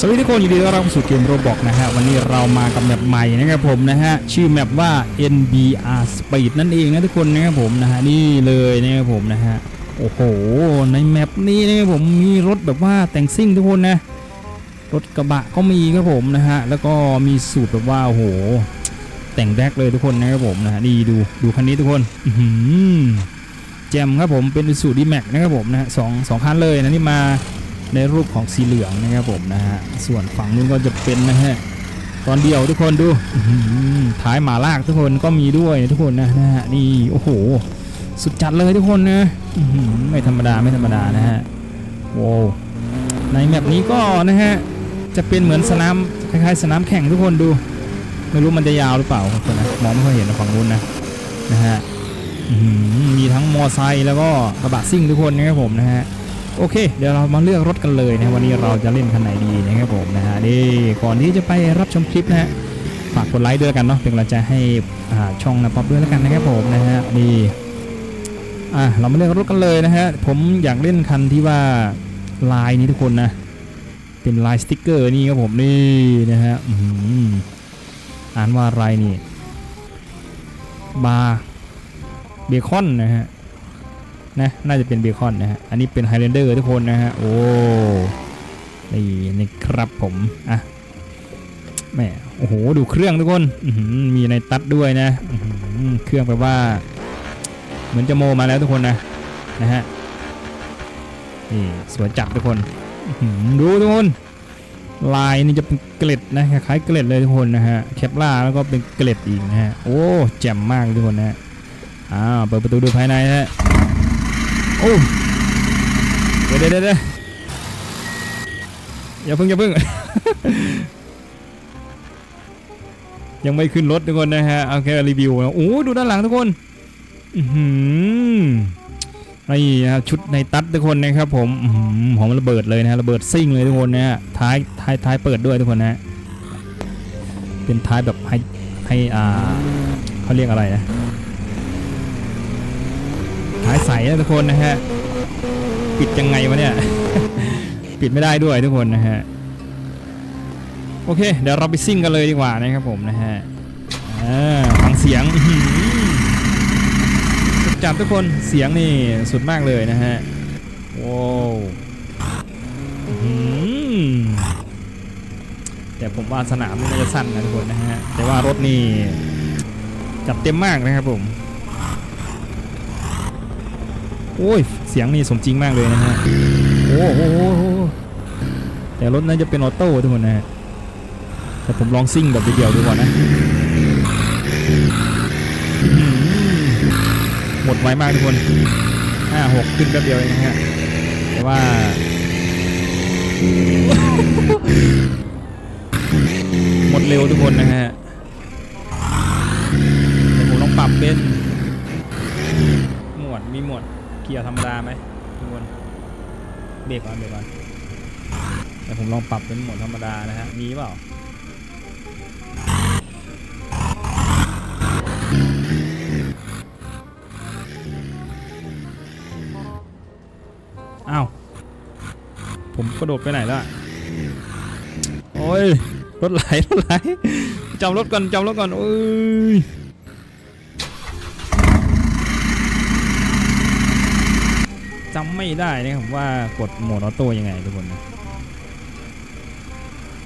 สวัสดีทุกคนยินดีต้อนรับสู่เกมโรบอกนะฮะวันนี้เรามากับแมปใหม่นะครับผมนะฮะชื่อแมปว่า NBR Speed นั่นเองนะทุกคนนะครับผมนะฮะนี่เลยนะครับผมนะฮะโอ้โหในแมปนี้นะครับผมมีรถแบบว่าแต่งซิ่งทุกคนนะรถกระบะก็มีครับผมนะฮะแล้วก็มีสูตรแบบว่าโอ้โหแต่งแบ็กเลยทุกคนนะครับผมนะฮะนี่ดูดูคันนี้ทุกคนอืแจมครับผมเป็นสูตรดีแม็กนะครับผมนะฮะสองสองคันเลยนะนี่มา ในรูปของสีเหลืองนะครับผมนะฮะส่วนฝั่งนู้นก็จะเป็นนะฮะตอนเดียวทุกคนดูท้ายหมาลากทุกคนก็มีด้วยทุกคนนะนะฮะนี่โอ้โห สุดจัดเลยทุกคนนะไม่ธรรมดาไม่ธรรมดานะฮะโว้ในแมปนี้ก็นะฮะจะเป็นเหมือนสนามคล้ายๆ สนามแข่งทุกคนดู ไม่รู้มันจะยาวหรือเปล่าครับทุกคนนะมองไม่ค่อยเห็นฝั่งนู้นนะนะฮะมีทั้งมอไซค์แล้วก็กระบะซิ่งทุกคนนะครับผมนะฮะ โอเค เดี๋ยวเรามาเลือกรถกันเลยนะวันนี้เราจะเล่นคันไหนดีนะครับผมนะฮะนี่ก่อนที่จะไปรับชมคลิปนะฮะฝากกดไลค์ด้วยกันเนาะเป็นกำลังใจให้ช่องนะป๊อปด้วยแล้วกันนะครับผมนะฮะนี่อะเรามาเลือกรถกันเลยนะฮะผมอยากเล่นคันที่ว่าลายนี้ทุกคนนะ เป็นลายสติกเกอร์นี่ครับผมนี่นะฮะอ่านว่าอะไรนี่บาร์เบคอนนะฮะ นะน่าจะเป็นเบคอนนะฮะอันนี้เป็นไฮแลนเดอร์ทุกคนนะฮะโอ้นี่นี่ครับผมอะแหมโอ้โหดูเครื่องทุกคนมีในตัดด้วยนะเครื่องแปลว่า เหมือนจะโมมาแล้วทุกคนนะนะฮะนี่สวยจัดทุกคนดูทุกคนลายนี่จะเป็นเกล็ดนะคล้ายเกล็ดเลยทุกคนนะฮะแคปล่าแล้วก็เป็นเกล็ดอีกนะฮะโอ้แจ่มมากทุกคนนะฮะอ้าวเปิดประตูดูภายในนะฮะ โอ้เดี๋ยวเดี๋ยวเดี๋ยวอย่าเพิ่งอย่าเพิ่ง ยังไม่ขึ้นรถทุกคนนะฮะเอาแค่รีวิวนะโอ้ดูด้านหลังทุกคนอือหือนี่นะครับชุดในตัดทุกคนนะครับผมหอมระเบิดเลยนะฮะระเบิดซิ่งเลยทุกคนนะฮะท้ายท้ายท้ายเปิดด้วยทุกคนนะ เป็นท้ายแบบให้ให้อ่าเขาเรียกอะไรนะ ท้ายใสนะทุกคนนะฮะ ปิดยังไงวะเนี่ย ปิดไม่ได้ด้วยทุกคนนะฮะ โอเค เดี๋ยวเราไปซิ่งกันเลยดีกว่านะครับผมนะฮะฟังเสียงจัดทุกคนเสียงนี่สุดมากเลยนะฮะว้าวแต่ผมว่าสนามนี่น่าจะสั้นนะทุกคนนะฮะ แต่ว่ารถนี่จัดเต็มมากนะครับผม โอ้ย เสียงนี่สมจริงมากเลยนะฮะ โอ้โหแต่รถน่าจะเป็นออโต้ทุกคนนะฮะ แต่ผมลองซิ่งแบบเดียวดูก่อนนะอื้อหือหมดไวมากทุกคนห้าหกขึ้นแป๊บเดียวเองนะฮะ แต่ว่า หมดเร็วทุกคนนะฮะแต่ผมลองปรับเป็น หมวดมีหมวด เกียร์ธรรมดาไหมทุกคนเบรกก่อนเบรกก่อนแต่ผมลองปรับเป็นโหมดธรรมดานะฮะ มีเปล่าอ้าว ผมกระโดดไปไหนแล้วอะโอ้ย รถไหล รถไหลจำรถก่อนจำรถก่อน โอ้ย จำ ไม่ได้นะครับว่ากดโหมดออโต้ยังไงทุกคนนะ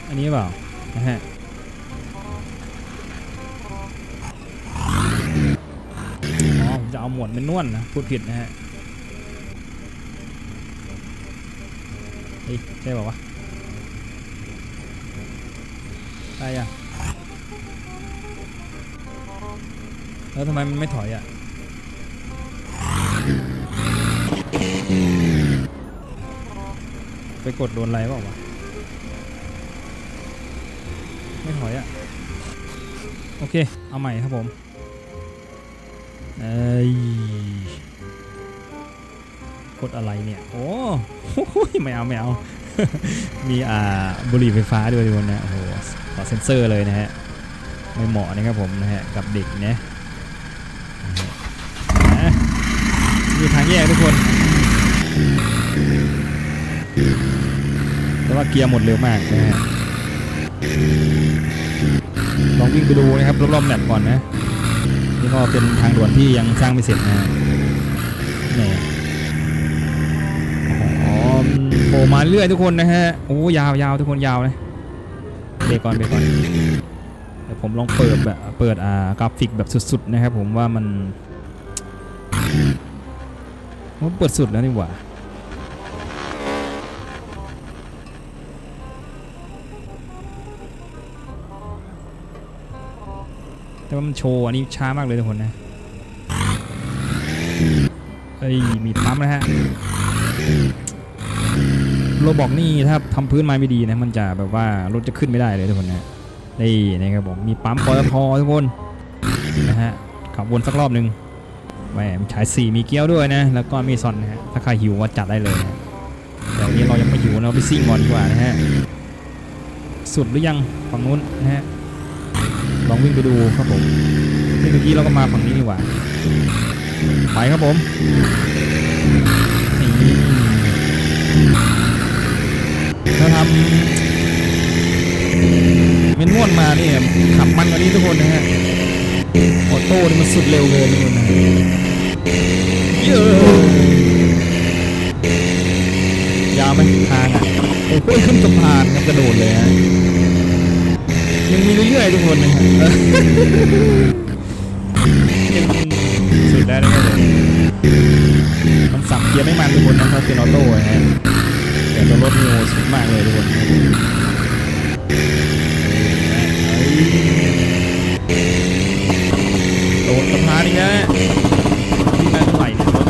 อันนี้เปล่านะฮะอ๋อผมจะเอาหมดเป็นนวลนะพูดผิดนะฮะเฮ้ยใช่เปล่าวะได้ยังแล้วทำไมมันไม่ถอยอะ ไปกดโดนอะไรเปล่าวะไม่ถอยอะโอเค เอาใหม่ครับผมเอ้ยกดอะไรเนี่ย โอ้โหไม่เอาไม่เอา มีอ่าบุหรี่ไฟฟ้าด้วยทุกคนนะโอ้โหขอเซ็นเซอร์เลยนะฮะ ไม่เหมาะนะครับผมนะฮะ กับเด็กนะนะมีทางแยกทุกคน แต่ว่าเกียร์หมดเร็วมากนะฮะลองวิ่งไปดูนะครับรอบๆแมปก่อนนะนี่ก็เป็นทางด่วนที่ยังสร้างไม่เสร็จนะนี่อ๋อโผล่มาเรื่อยทุกคนนะฮะโอ้ยาวยาวทุกคนยาวนะเบรกก่อนเบรกก่อนเดี๋ยวผมลองเปิดแบบเปิดอ่ากราฟิกแบบสุดๆนะครับผมว่ามันมันเปิดสุดแล้วนี่หว่า แต่ว่ามันโชว์อันนี้ช้ามากเลยทุกคนนะเอ้ยมีปั๊มนะฮะโรบอกนี่ถ้าทำพื้นไม้ไม่ดีนะมันจะแบบว่ารถจะขึ้นไม่ได้เลยทุกคนนะนี่นะครับผมมีปั๊มปตททุกคนนะฮะขับวนสักรอบหนึ่งแหมฉายสี่มีเกี้ยวด้วยนะ แล้วก็มีซอนนะฮะถ้าใครหิวก็จัดได้เลยนะแต่วันนี้เรายังไม่หิวเราไปซิ่งก่อนดีกว่านะฮะสุดหรือยังฝั่งนู้นนะฮะ ลองวิ่งไปดูครับผมนี่เมื่อกี้เราก็มาฝั่งนี้นี่หว่าไปครับผมนี่ถ้าทำเมนม่วนมาเนี่ยขับมันกว่านี้ทุกคนนะฮะออโต้นี่มันสุดเร็วเลยทุกคนนะเยอะยาวไหมทางอะโอ้โหขึ้นสะพานกระโดดเลยฮะ ยังมีเรื่อยๆทุกคนนะครับสุดแล้วนะคำสั่งเกียร์ไม่มันทุกคนนะครับเป็นออโต้นะฮะแต่ตัวรถมีโอสุดมากเลยทุกคนโดดสะพานอีกแล้วนั่นเท่าไหร่เนี่ยรถ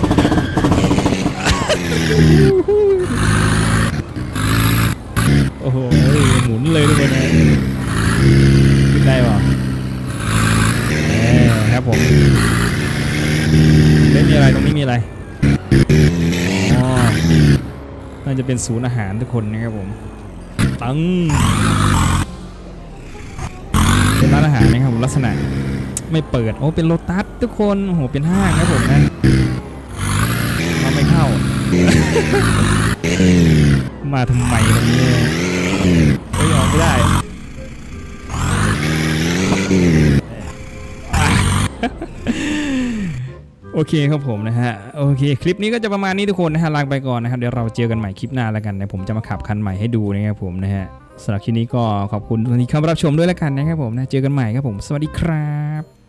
โอ้โหหมุนเลยทุกคนนะ ขึ้นได้ป่ะเออครับผมไม่มี อะไรตรงนี้มีอะไรอ๋อน่าจะเป็นศูนย์อาหารทุกคนนะครับผมตังเป็นร้านอาหารนะครับผมลักษณะไม่เปิดโอ้เป็นโลตัสทุกคนโหเป็นห้างนะผมนะเราไม่เข้า มาทำไมตรงนี้เฮ้ยออกไม่ได้ โอเคครับผมนะฮะโอเคคลิปนี้ก็จะประมาณนี้ทุกคนนะฮะลาไปก่อนนะครับเดี๋ยวเราเจอกันใหม่คลิปหน้าแล้วกันนะผมจะมาขับคันใหม่ให้ดูนะครับผมนะฮะสำหรับคลิปนี้ก็ขอบคุณที่เข้ามารับชมด้วยแล้วกันนะครับผมนะเจอกันใหม่ครับผม สวัสดีครับ